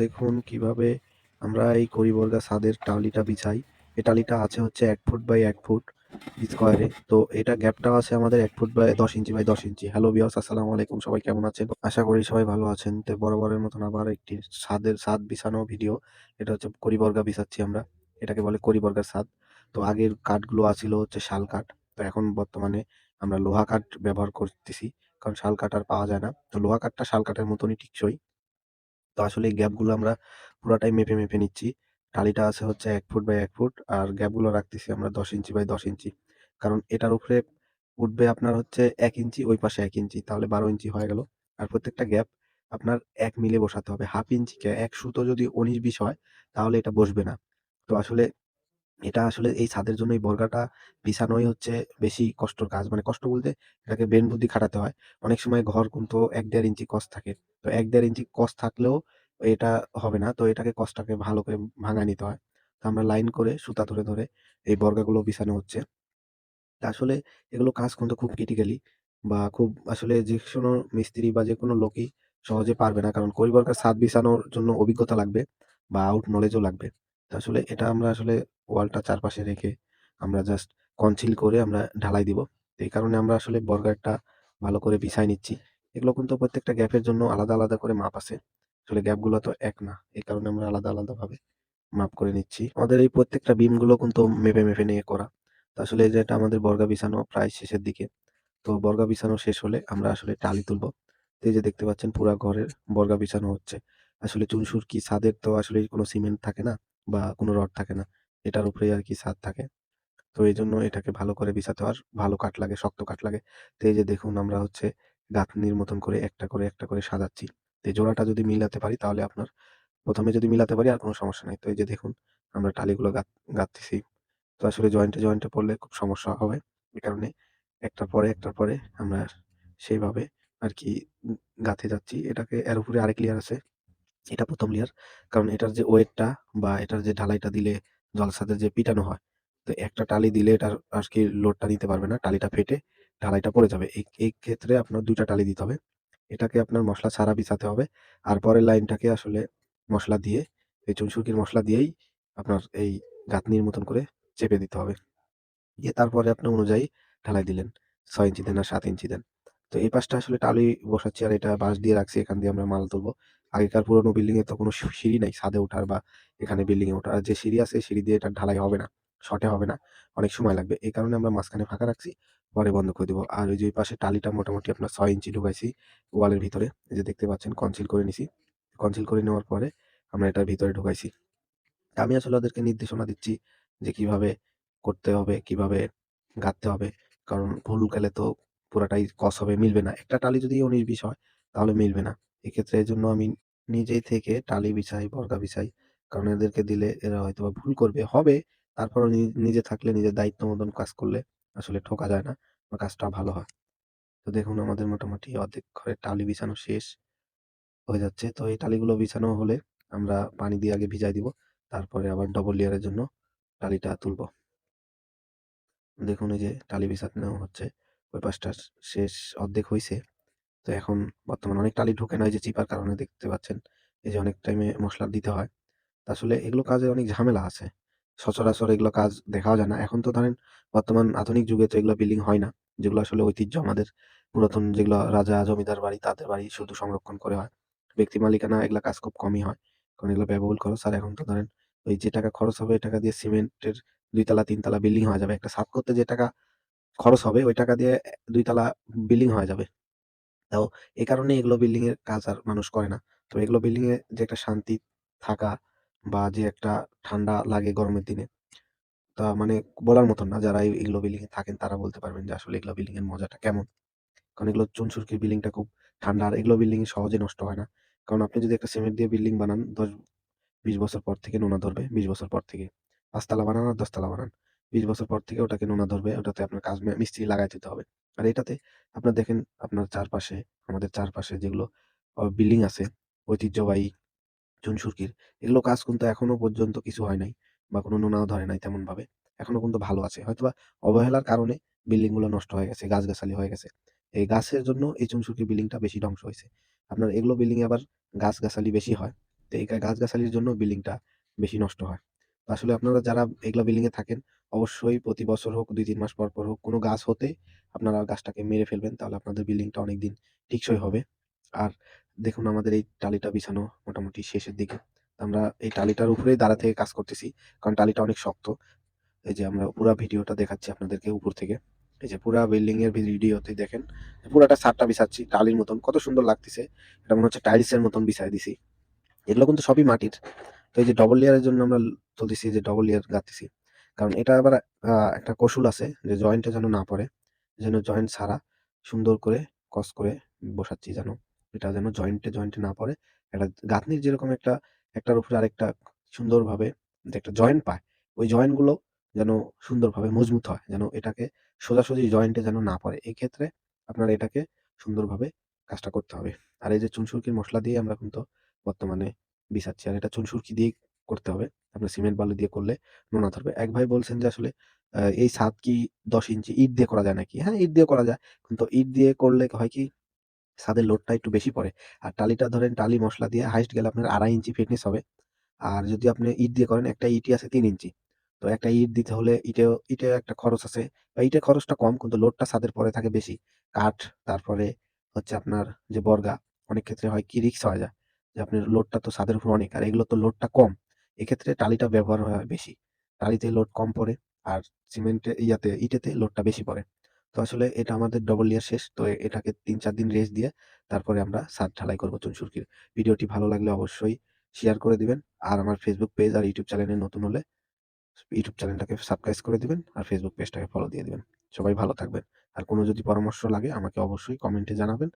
দেখুন কীভাবে আমরা এই কড়িবর্গা ছাদের টালিটা বিছাই। এই টালিটা আছে হচ্ছে এক ফুট বাই এক ফুট স্কোয়ারে। তো এটা গ্যাপটাও আছে আমাদের এক foot by ১০ inch by ১০ inch. Hello viewers আসসালামু আলাইকুম। সবাই কেমন আছেন? আশা করি সবাই ভালো আছেন। তো বরাবরের মতন আবার একটি ছাদের ছাদ বিছানো ভিডিও। এটা হচ্ছে কড়িবর্গা বিছাচ্ছি আমরা। এটাকে বলে কড়িবর্গার ছাদ। তো আগের কাঠগুলো আছিল হচ্ছে শাল কাঠ। তো এখন বর্তমানে আমরা লোহা কাঠ ব্যবহার করতেছি। কারণ শাল কাঠ আর পাওয়া যায় না। তো লোহা কাঠটা শাল কাঠের মতনই টেকসই। তো আসলে এই গ্যাপগুলো আমরা পুরোটাই মেপে, মেপে নিচ্ছি। টালিটা আছে হচ্ছে এক ফুট বাই এক ফুট আর গ্যাপগুলো রাখতেছি আমরা ১০ ইঞ্চি বাই ১০ ইঞ্চি। কারণ এটার উপরে উঠবে আপনার হচ্ছে এক ইঞ্চি, ওই পাশে এক ইঞ্চি। তাহলে ১২ ইঞ্চি হয়ে গেল। আর প্রত্যেকটা গ্যাপ আপনার এক মিলে বসাতে হবে। হাফ ইঞ্চিকে এক সুতো যদি উনিশ বিশ হয় তাহলে এটা বসবে না। তো আসলে এটা আসলে এই ছাদের জন্য এই বর্গাটা বিছানোই হচ্ছে বেশি কষ্টর কাজ। মানে কষ্ট বলতে এটাকে ব্রেন বুদ্ধি খাটাতে হয়। অনেক সময় ঘর কিন্তু এক দেড় ইঞ্চি কস থাকে। তো এক দেড় ইঞ্চি কস থাকলেও এটা হবে না। তো এটাকে কসটাকে ভালো করে ভাঙা নিতে হয়। তো আমরা লাইন করে সুতা ধরে, ধরে এই বর্গাগুলো বিছানো হচ্ছে। তা আসলে এগুলো কাজ কিন্তু খুব ক্রিটিক্যালি বা খুব আসলে যে কোনো মিস্ত্রি বা যেকোনো লোকই সহজে পারবে না। কারণ কড়িবর্গার ছাদ বিছানোর জন্য অভিজ্ঞতা লাগবে বা আউট নলেজও লাগবে। আসলে এটা আমরা আসলে ওয়ালটা চারপাশে রেখে আমরা জাস্ট কনসিল করে আমরা ঢালাই দিব। এই কারণে আমরা আসলে বর্গারটা ভালো করে বিছায় নিচ্ছি। এগুলো কিন্তু প্রত্যেকটা গ্যাপের জন্য আলাদা, আলাদা করে মাপ আছে। আসলে গ্যাপগুলো তো এক না। এই কারণে আমরা আলাদা, আলাদাভাবে মাপ করে নিচ্ছি। আমাদের এই প্রত্যেকটা বিমগুলো কিন্তু মেপে, মেপে নিয়ে করা। তো আসলে এই যে এটা আমাদের বর্গা বিছানো প্রায় শেষের দিকে। তো বর্গা বিছানো শেষ হলে আমরা আসলে টালি তুলব। তো এই যে দেখতে পাচ্ছেন পুরা ঘরের বর্গা বিছানো হচ্ছে। আসলে চুন-সুরকি ছাদের তো আসলে কোনো সিমেন্ট থাকে না বা কোনো রড থাকে না। এটার উপরেই আর কি ছাদ থাকে। তো এই জন্য এটাকে ভালো করে বিছাতে আর ভালো কাঠ লাগে, শক্ত কাঠ লাগে। তো এই যে দেখুন আমরা হচ্ছে গাঁথনির মতন করে একটা করে, একটা করে সাজাচ্ছি। তো জোড়াটা যদি মিলাতে পারি তাহলে আপনার প্রথমে যদি মিলাতে পারি আর কোনো সমস্যা নাই। তো এই যে দেখুন আমরা টালিগুলো গাঁথ গাঁথতেছি। তো আসলে জয়েন্টে, জয়েন্টে পড়লে খুব সমস্যা হবে। এ কারণে একটার পরে, একটার পরে আমরা সেইভাবে আর কি গাঁথে যাচ্ছি। এটাকে এর উপরে আরেক লেয়ার আছে। এটা প্রথম লেয়ার। কারণ এটার যে ওয়েটটা বা এটার যে ঢালাইটা দিলে জলছাদে যে পিটানো হয়, তো একটা টালি দিলে এটা আর কি লোডটা নিতে পারবে না। টালিটা ফেটে ঢালাইটা পড়ে যাবে। এই এই ক্ষেত্রে আপনার ২ টা টালি দিতে হবে। এটাকে আপনার মশলা ছাড়া বিছাতে হবে। আর পরের লাইনটাকে আসলে মশলা দিয়ে এই চুন-সুরকির দিয়েই আপনার এই গাঁথনির মতন করে চেপে দিতে হবে। দিয়ে তারপরে আপনি অনুযায়ী ঢালাই দিলেন। ছয় ইঞ্চি দেন আর ৭ ইঞ্চি দেন। তো এই পাশটা আসলে টালি বসাচ্ছি আর এটা বাঁশ দিয়ে রাখছি। এখান দিয়ে আমরা মাল তুলবো। আগেকার পুরোনো বিল্ডিং এ তো কোনো সিঁড়ি নাই ছাদে ওঠার বা এখানে বিল্ডিং এ ওঠার। যে সিঁড়ি আছে সিঁড়ি দিয়ে এটা ঢালাই হবে না। শর্টে হবে না। অনেক সময় লাগবে। এই কারণে আমরা মাঝখানে ফাঁকা রাখছি। পরে বন্ধ করে দিব। আর ওই যে পাশে টালিটা মোটামুটি আপনার ছয় ইঞ্চি ঢুকাইছি ওয়ালের ভিতরে। যে দেখতে পাচ্ছেন কনসিল করে নিছি। কনসিল করে নেওয়ার পরে আমরা এটার ভিতরে ঢুকাইছি। আমি আসলে ওদেরকে নির্দেশনা দিচ্ছি যে কীভাবে করতে হবে, কীভাবে গাঁথতে হবে। কারণ ভুল গেলে তো পুরাটাই কস হবে, মিলবে না। একটা টালি যদি ১৯-২০ হয় তাহলে মিলবে না। এক্ষেত্রে এজন্য আমি নিজেই থেকে টালি বিছাই, বর্গা বিছাই। কারণ এদেরকে দিলে এরা হয়তোবা ভুল করবে। হবে, তারপরেও নিজে থাকলে নিজের দায়িত্ব মতন কাজ করলে আসলে ঠকা যায় না বা কাজটা ভালো হয়। তো দেখুন আমাদের মোটামুটি অর্ধেক ঘরের টালি বিছানো শেষ হয়ে যাচ্ছে। তো এই টালিগুলো বিছানো হলে আমরা পানি দিয়ে আগে ভিজায় দিব। তারপরে আবার ডবল লেয়ারের জন্য টালিটা তুলব। দেখুন এই যে টালি বিছানো হচ্ছে। ওই পাশটা শেষ অর্ধেক হইছে। তো এখন বর্তমানে অনেক টালি ঢুকে না এই যে চিপার কারণে দেখতে পাচ্ছেন। এই যে অনেক টাইমে মশলা দিতে হয়। আসলে এগুলো কাজে অনেক ঝামেলা আছে। সচরাচর এগুলো কাজ দেখাও যায় না। এখন তো ধরেন বর্তমান আধুনিক যুগে তো এগুলো বিল্ডিং হয় না। যেগুলো আসলে ঐতিহ্য আমাদের পুরাতন যেগুলো রাজা, জমিদার বাড়ি, তাদের বাড়ি শুধু সংরক্ষণ করে হয়। ব্যক্তি মালিকানা এগুলা কাজ খুব কমই হয়। কারণ এগুলো ব্যয়বহুল খরচ। আর এখন তো ধরেন ওই যে টাকা খরচ হবে, ওই টাকা দিয়ে সিমেন্টের ২ তলা ৩ তলা বিল্ডিং হয়ে যাবে। একটা ছাদ করতে যে টাকা খরচ হবে, ওই টাকা দিয়ে এ ২ তলা বিল্ডিং হয়ে যাবে। তো এই কারণে এগুলো বিল্ডিং এর কাজ আর মানুষ করে না। তো এগুলো বিল্ডিং এ যে একটা শান্তি থাকা বা যে একটা ঠান্ডা লাগে গরমের দিনে, তা মানে বলার মতন না। যারা এগুলো বিল্ডিং এ থাকেন তারা বলতে পারবেন যে আসলে এগুলো বিল্ডিং এর মজাটা কেমন। কারণ এগুলো চুন-সুরকির বিল্ডিংটা খুব ঠান্ডা আর এগুলো বিল্ডিং সহজে নষ্ট হয় না। কারণ আপনি যদি একটা সিমেন্ট দিয়ে বিল্ডিং বানান দশ বিশ বছর পর থেকে নোনা ধরবে। ২০ বছর পর থেকে। ৫ তলা বানান আর ১০ তলা বানান। ২০ বছর পর থেকে ওটাকে নোনা ধরবে। ওটাতে আপনার কাজ মিস্ত্রি লাগায় দিতে হবে। আর এটাতে আপনার দেখেন আপনার চারপাশে আমাদের চারপাশে যেগুলো বিল্ডিং আছে ঐতিহ্যবাহী চুন-সুরকির এগুলো কাজ কিন্তু এখনও পর্যন্ত কিছু হয় নাই বা কোনো নোনাও ধরে নাই তেমনভাবে। এখনও কিন্তু ভালো আছে। হয়তোবা অবহেলার কারণে বিল্ডিংগুলো নষ্ট হয়ে গেছে, গাছ-গাছালি হয়ে গেছে। এই গাছের জন্য এই চুন-সুরকির বিল্ডিংটা বেশি ধ্বংস হয়েছে আপনার এগুলো বিল্ডিং আবার গাছ-গাছালি বেশি হয়। তো এই গাছগাছালির জন্য বিল্ডিংটা বেশি নষ্ট হয়। আসলে আপনারা যারা এগুলো বিল্ডিং এ থাকেন অবশ্যই প্রতি বছর হোক ২-৩ মাস পর, পর হোক কোনো গাছ হতে আপনারা গাছটাকে মেরে ফেলবেন। তাহলে আপনাদের বিল্ডিংটা অনেকদিন টেকসই হবে। আর দেখুন আমাদের এই টালিটা বিছানো মোটামুটি শেষের দিকে। আমরা এই টালিটার উপরেই দাঁড়া থেকে কাজ করতেছি। কারণ টালিটা অনেক শক্ত। এই যে আমরা পুরা ভিডিওটা দেখাচ্ছি আপনাদেরকে উপর থেকে। এই যে পুরা বিল্ডিং এর ভিডিওতে দেখেন। পুরাটা ছাদটা বিছাচ্ছি টালির মতন। কত সুন্দর লাগতেছে। এটা মনে হচ্ছে টাইলসের মতন বিছায় দিছি। এগুলো কিন্তু সবই মাটির। তো এই যে ডবল লেয়ারের জন্য আমরা তুলতেছি যে ডবল লেয়ার গাঁথতেছি। কারণ এটা আবার একটা কৌশল আছে যে জয়েন্টে যেন না পড়ে। যেন জয়েন্ট ছাড়া সুন্দর করে কস করে বসাচ্ছি যেন এটা যেন জয়েন্টে, জয়েন্টে না পড়ে। একটা গাঁথনির যেরকম একটা একটার উপরে আরেকটা সুন্দরভাবে যে একটা জয়েন্ট পায়, ওই জয়েন্টগুলো যেন সুন্দরভাবে মজবুত হয়। যেন এটাকে সোজাসুজি জয়েন্টে যেন না পড়ে। এক্ষেত্রে আপনার এটাকে সুন্দরভাবে কাজটা করতে হবে। আর এই যে চুনসুরকির মশলা দিয়ে আমরা কিন্তু বর্তমানে বিছাচ্ছি। আর এটা চুনসুরকি দিয়েই করতে হবে। আপনার সিমেন্ট বালু দিয়ে করলে নোনা ধরবে। এক ভাই বলছেন যে আসলে এই ছাদ কি ১০ ইঞ্চি ইট দিয়ে করা যায় নাকি? হ্যাঁ, ইট দিয়ে করা যায়। কিন্তু ইট দিয়ে করলে হয় কি ছাদের লোডটা একটু বেশি পড়ে। আর টালিটা ধরেন টালি মশলা দিয়ে হাইয়েস্ট গেলে আপনার ২.৫ ইঞ্চি ফিটনেস হবে। আর যদি আপনি ইট দিয়ে করেন একটা ইটই আছে তিন ইঞ্চি। তো একটা ইট দিতে হলে ইটেও ইটেও একটা খরচ আছে। বা ইটের খরচটা কম কিন্তু লোডটা ছাদের পরে থাকে বেশি। কাঠ তারপরে হচ্ছে আপনার যে বর্গা অনেক ক্ষেত্রে হয় কি রিক্স হয়ে যায়। যে আপনার লোডটা তো ছাদের উপর অনেক। আর এগুলো তো লোডটা কম। এক্ষেত্রে টালিটা ব্যবহার হয় বেশি। টালিতে লোড কম পড়ে। আর সিমেন্টে ইয়াতে, ইটেতে লোডটা বেশি পড়ে। তো আসলে এটা আমাদের ডবল ইয়ার শেষ। তো এটাকে ৩-৪ দিন রেস্ট দিয়ে তারপরে আমরা ছাদ ঢালাই করব চুনসুরকির। ভিডিওটি ভালো লাগলে অবশ্যই শেয়ার করে দিবেন। আর আমার ফেসবুক পেজ আর ইউটিউব চ্যানেলে নতুন হলে ইউটিউব চ্যানেলটাকে সাবস্ক্রাইব করে দিবেন। আর ফেসবুক পেজটাকে ফলো দিয়ে দিবেন। সবাই ভালো থাকবেন। আর কোনো যদি পরামর্শ লাগে আমাকে অবশ্যই কমেন্টে জানাবেন।